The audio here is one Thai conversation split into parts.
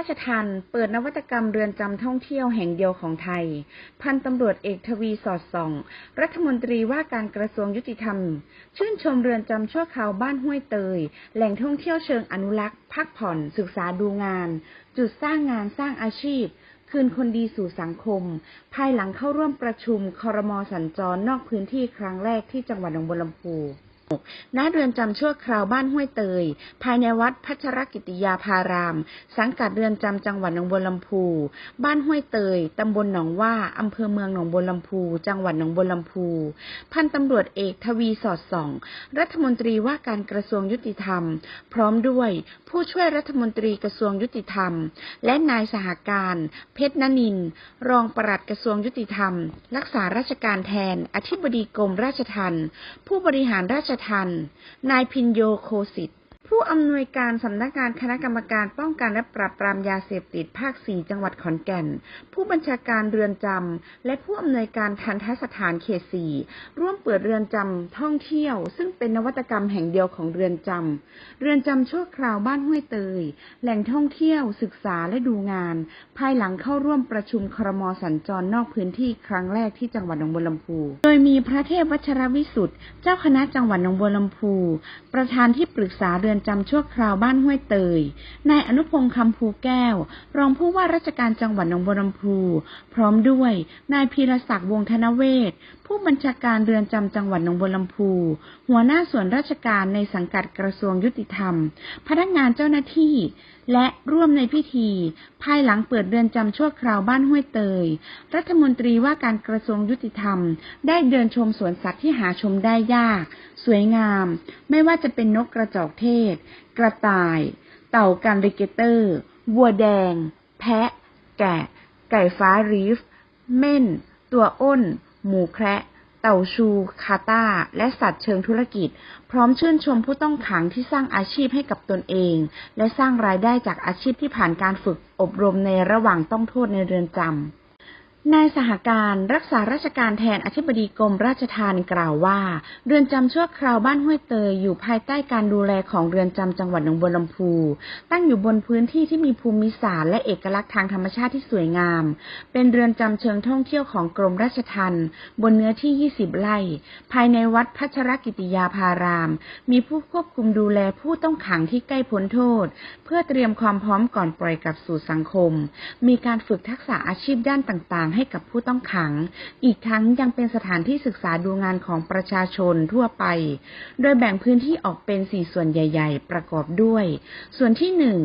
ราชทัณฑ์เปิดนวัตกรรมเรือนจำท่องเที่ยวแห่งเดียวของไทย พันตำรวจเอกทวีสอดส่อง รัฐมนตรีว่าการกระทรวงยุติธรรม ชื่นชมเรือนจำชั่วคราวบ้านห้วยเตย แหล่งท่องเที่ยวเชิงอนุรักษ์ พักผ่อน ศึกษาดูงาน จุดสร้างงานสร้างอาชีพ คืนคนดีสู่สังคม ภายหลังเข้าร่วมประชุมคอรมอสัญจรนอกพื้นที่ครั้งแรกที่จังหวัดหนองบัวลำพู ณเรือนจำชั่วคราวบ้านห้วยเตย ภายในวัดพัชรกิติยาภาราม สังกัดเรือนจำจังหวัดหนองบัวลำพู บ้านห้วยเตย ตำบลหนองว่าอำเภอเมืองหนองบัวลำพู จังหวัดหนองบัวลำพู พันตำรวจเอกทวีสอดส่อง รัฐมนตรีว่าการกระทรวงยุติธรรม พร้อมด้วยผู้ช่วยรัฐมนตรีกระทรวงยุติธรรม และนายสหการ เพชรนนิน รองปลัดกระทรวงยุติธรรม รักษาราชการแทน อธิบดีกรมราชทัณฑ์ผู้บริหารราชทัน นายพินโยโคสิต ผู้อำนวยการสำนักงานคณะกรรมการป้องกันและปราบปรามยาเสพติดภาค 4 จังหวัดขอนแก่น ผู้บัญชาการเรือนจำ และผู้อำนวยการทันทสถานเขต 4 ร่วมเปิดเรือนจำท่องเที่ยว ซึ่งเป็นนวัตกรรมแห่งเดียวของเรือนจำ เรือนจำชั่วคราวบ้านห้วยเตย แหล่งท่องเที่ยว ศึกษาและดูงาน ภายหลังเข้าร่วมประชุมครมสัญจรนอกพื้นที่ครั้งแรกที่จังหวัดหนองบัวลำพู โดยมีพระเทพวัชรวิสุทธ์เจ้าคณะจังหวัดหนองบัวลำพู ประธานที่ปรึกษาเรือนจำชั่วคราวบ้านห้วยเตย นายอนุพงษ์คำภูแก้ว รองผู้ว่าราชการจังหวัดหนองบัวลำพู พร้อมด้วยนายพีรศักดิ์วงธนเวศผู้บัญชาการเรือนจำจังหวัดหนองบัวลำพู หัวหน้าส่วนราชการในสังกัดกระทรวงยุติธรรม พนักงานเจ้าหน้าที่ และร่วมในพิธี ภายหลังเปิดเรือนจำชั่วคราวบ้านห้วยเตย รัฐมนตรีว่าการกระทรวงยุติธรรม ได้เดินชมสวนสัตว์ที่หาชมได้ยาก สวยงาม ไม่ว่าจะเป็นนกกระจอกเทศกระต่าย เต่าการริเกเตอร์ วัวแดง แพะ แกะ ไก่ฟ้ารีฟ เม่น ตัวอ้น หมูแคระเต่าชู คาตาและสัตว์เชิงธุรกิจ พร้อมชื่นชมผู้ต้องขังที่สร้างอาชีพให้กับตนเอง และสร้างรายได้จากอาชีพที่ผ่านการฝึกอบรมในระหว่างต้องโทษในเรือนจำ นายสหการรักษาราชการแทนอธิบดีกรมราชทัณฑ์กล่าวว่า เรือนจำชั่วคราวบ้านห้วยเตยอยู่ภายใต้การดูแลของเรือนจำจังหวัดหนองบัวลำพู ตั้งอยู่บนพื้นที่ที่มีภูมิศาสตร์และเอกลักษณ์ทางธรรมชาติที่สวยงาม เป็นเรือนจำเชิงท่องเที่ยวของกรมราชทัณฑ์บนเนื้อที่ 20 ไร่ ภายในวัดพัชรกิติยาภาราม มีผู้ควบคุมดูแลผู้ต้องขังที่ใกล้พ้นโทษ เพื่อเตรียมความพร้อมก่อนปล่อยกลับสู่สังคม มีการฝึกทักษะอาชีพด้านต่างให้กับผู้ต้องขัง อีกทั้งยังเป็นสถานที่ศึกษาดูงานของประชาชนทั่วไป โดยแบ่งพื้นที่ออกเป็นสี่ส่วนใหญ่ ๆ ประกอบด้วย ส่วนที่หนึ่ง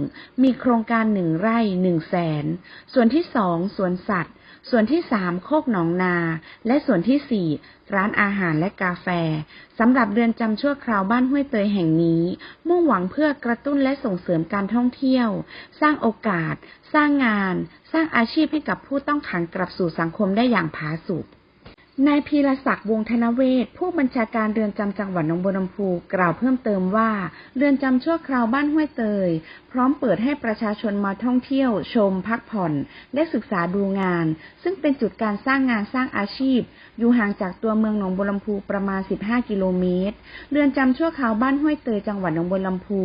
มีโครงการหนึ่งไร่หนึ่งแสน ส่วนที่สองสวนสัตว์ ส่วนที่สามโคกหนองนา และส่วนที่สี่ร้านอาหารและกาแฟสำหรับเรือนจำชั่วคราวบ้านห้วยเตยแห่งนี้ มุ่งหวังเพื่อกระตุ้นและส่งเสริมการท่องเที่ยว สร้างโอกาส สร้างงาน สร้างอาชีพให้กับผู้ต้องขังกลับสู่สังคมได้อย่างผาสุก นายพีรศักดิ์วงธนเวศผู้บัญชาการเรือนจำจังหวัดหนองบัวลำพูกล่าวเพิ่มเติมว่า เรือนจำชั่วคราวบ้านห้วยเตย พร้อมเปิดให้ประชาชนมาท่องเที่ยว ชม พักผ่อน และศึกษาดูงาน ซึ่งเป็นจุดการสร้างงานสร้างอาชีพ อยู่ห่างจากตัวเมืองหนองบัวลำพูประมาณ 15 กิโลเมตร เรือนจำชั่วคราวบ้านห้วยเตยจังหวัดหนองบัวลำพู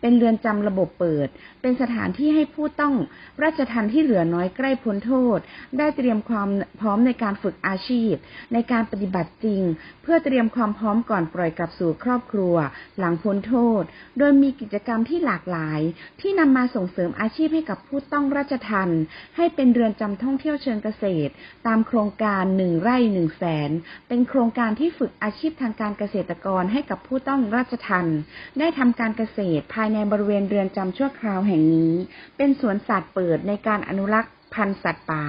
เป็นเรือนจำระบบเปิด เป็นสถานที่ให้ผู้ต้องราชทันที่เหลือน้อยใกล้พ้นโทษ ได้เตรียมความพร้อมในการฝึกอาชีพในการปฏิบัติจริง เพื่อเตรียมความพร้อมก่อนปล่อยกลับสู่ครอบครัว หลังพ้นโทษ โดยมีกิจกรรมที่หลากหลาย ที่นำมาส่งเสริมอาชีพให้กับผู้ต้องราชทันให้เป็นเรือนจำท่องเที่ยวเชิงเกษตร ตามโครงการหนึ่งไร่หนึ่งแสนเป็นโครงการที่ฝึกอาชีพทางการเกษตรกรให้กับผู้ต้องราชทันได้ทำการเกษตรภายในบริเวณเรือนจำชั่วคราวแห่งนี้ เป็นสวนสัตว์เปิดในการอนุรักษ์ พันธุ์สัตว์ป่า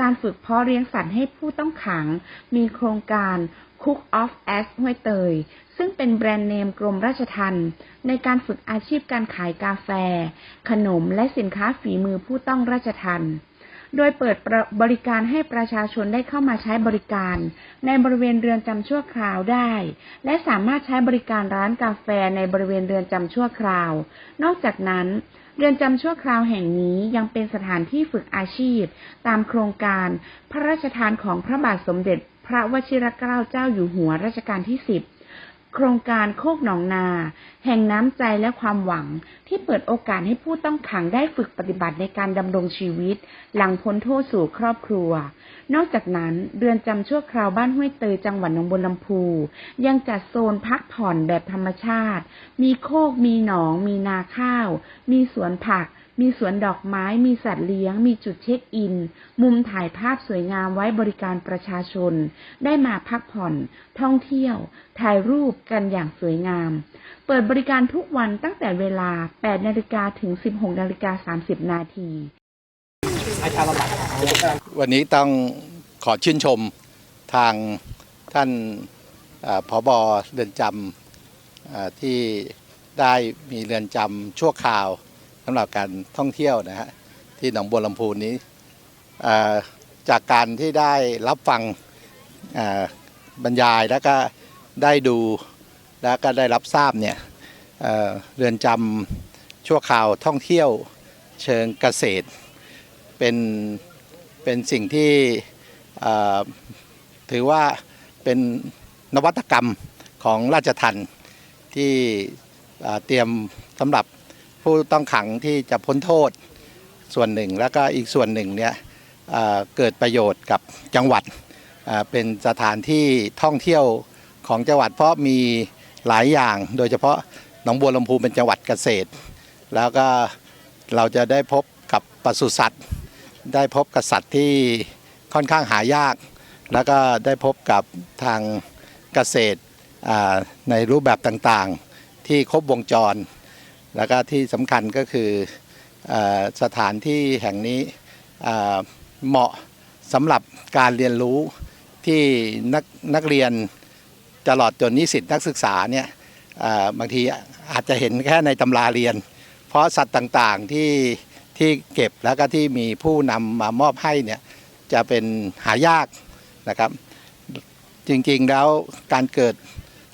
การฝึกเพาะเลี้ยงสัตว์ให้ผู้ต้องขัง มีโครงการ Cook of As ห้วยเตย ซึ่งเป็นแบรนด์เนมกรมราชทัณฑ์ในการฝึกอาชีพการขายกาแฟ ขนมและสินค้าฝีมือผู้ต้องราชทัณฑ์ โดยเปิดบริการให้ประชาชนได้เข้ามาใช้บริการ ในบริเวณเรือนจำชั่วคราวได้ และสามารถใช้บริการร้านกาแฟในบริเวณเรือนจำชั่วคราว นอกจากนั้นเรือนจำชั่วคราวแห่งนี้ยังเป็นสถานที่ฝึกอาชีพ ตามโครงการพระราชทานของพระบาทสมเด็จ พระวชิรเกล้าเจ้าอยู่หัวรัชกาลที่สิบ โครงการโคกหนองนา แห่งน้ำใจและความหวังที่เปิดโอกาสให้ผู้ต้องขังได้ฝึกปฏิบัติในการดำรงชีวิต หลังพ้นโทษสู่ครอบครัว นอกจากนั้นเรือนจำชั่วคราวบ้านห้วยเตยจังหวัดหนองบัวลำพู ยังจัดโซนพักผ่อนแบบธรรมชาติ มีโคกมีหนอง มีนาข้าว มีสวนผัก มีสวนดอกไม้ มีสัตว์เลี้ยง มีจุดเช็คอิน มุมถ่ายภาพสวยงามไว้บริการประชาชน ได้มาพักผ่อน ท่องเที่ยว ถ่ายรูปกันอย่างสวยงาม เปิดบริการทุกวันตั้งแต่เวลา 8 นาฬิกาถึง 16 นาฬิกา 30 นาที วันนี้ต้องขอชื่นชมทางท่านผอบอเรือนจำที่ได้มีเรือนจำชั่วคราว สำหรับการท่องเที่ยวนะฮะที่หนองบัวลำพูนี้จากการที่ได้รับฟังบรรยายแล้วก็ได้ดูแล้วก็ได้รับทราบเนี่ยเเรือนจำชั่วคราวท่องเที่ยวเชิงเกษตร เป็นเป็นสิ่งที่ถือว่าเป็นนวัตกรรมของราชทันที่เตรียมสำหรับ ผู้ต้องขังที่จะพ้นโทษส่วนหนึ่ง แล้วก็อีกส่วนหนึ่งเนี่ยเเกิดประโยชน์กับจังหวัดเเป็นสถานที่ท่องเที่ยวของจังหวัดเพราะมีหลายอย่างโดยเฉพาะหนองบัวลำพูเป็นจังหวัดเกษตร แล้วก็เราจะได้พบกับปศุสัตว์ ได้พบกับสัตว์ที่ค่อนข้างหายาก แล้วก็ได้พบกับทางเกษตรในรูปแบบต่างๆ ที่ครบวงจร แล้วก็ที่สำคัญก็คืออสถานที่แห่งนี้เหมาะสำหรับการเรียนรู้ที่นักนักเรียนตลอดจนนิสิตนักศึกษาเนี่ยบางทีอาจจะเห็นแค่ในตำราเรียน เพราะสัตว์ต่างๆที่ที่เก็บแล้วก็ที่มีผู้นำมามอบให้เนี่ยจะเป็นหายากนะครับ จริงๆแล้วการเกิด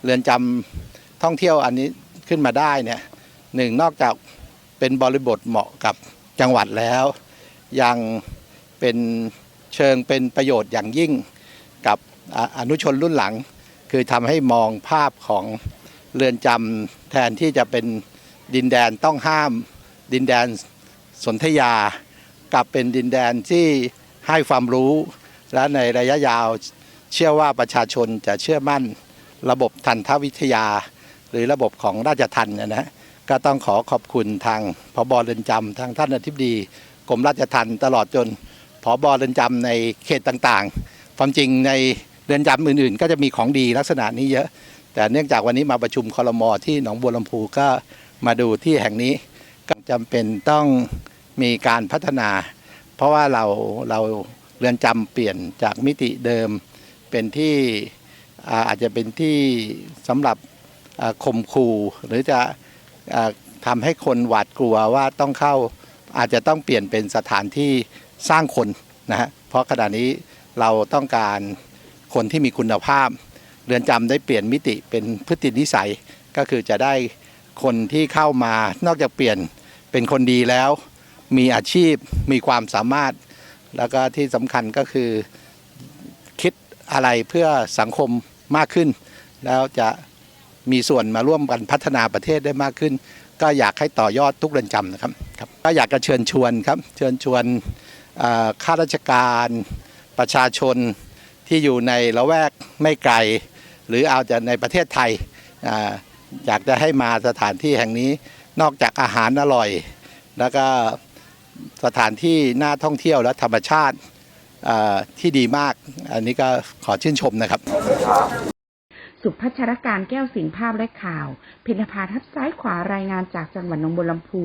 เรือนจำท่องเที่ยวอันนี้ขึ้นมาได้เนี่ย หนึ่งนอกจากเป็นบริบทเหมาะกับจังหวัดแล้ว ยังเป็นเชิงเป็นประโยชน์อย่างยิ่งกับออนุชนรุ่นหลัง คือทำให้มองภาพของเรือนจำแทนที่จะเป็นดินแดนต้องห้าม ดินแดนสนธยา กลับเป็นดินแดนที่ให้ความรู้ และในระยะยาวเชื่อว่าประชาชนจะเชื่อมั่นระบบทันทวิทยา หรือระบบของราชทัณฑ์นะนะ ก็ต้องขอขอบคุณทางพบเรือนจำทางท่านอธิบดีกรมราชทัณฑ์ตลอดจนพบเรือนจำในเขตต่างๆ ความจริงในเรือนจำอื่นๆ ก็จะมีของดีลักษณะนี้เยอะ แต่เนื่องจากวันนี้มาประชุมคอรมอที่หนองบัวลำพูก็มาดูที่แห่งนี้ก็จำเป็นต้องมีการพัฒนา เพราะว่าเราเราเรือนจำเปลี่ยนจากมิติเดิมเป็นที่อาจจะเป็นที่สำหรับข่มขู่หรือจะ อ่าทำให้คนหวาดกลัวว่าต้องเข้าอาจจะต้องเปลี่ยนเป็นสถานที่สร้างคนนะฮะเพราะขณะนี้เราต้องการคนที่มีคุณภาพ เรือนจำได้เปลี่ยนมิติเป็นพฤตินิสัยก็คือจะได้คนที่เข้ามานอกจากเปลี่ยนเป็นคนดีแล้ว มีอาชีพมีความสามารถ แล้วก็ที่สำคัญก็คือคิดอะไรเพื่อสังคมมากขึ้น แล้วจะ มีส่วนมาร่วมกันพัฒนาประเทศได้มากขึ้น ก็อยากให้ต่อยอดทุกเรือนจำนะครับครับ ก็อยากจะเชิญชวนครับ เชิญชวนข้าราชการประชาชนที่อยู่ในละแวกไม่ไกล หรือเอาจะในประเทศไทยออยากจะให้มาสถานที่แห่งนี้นอกจากอาหารอร่อย แล้วก็สถานที่น่าท่องเที่ยวและธรรมชาติที่ดีมาก อันนี้ก็ขอชื่นชมนะครับ สุพัชรการแก้วสิงภาพและข่าว พินภาทับซ้ายขวารายงานจากจังหวัดนนองบัวลำพู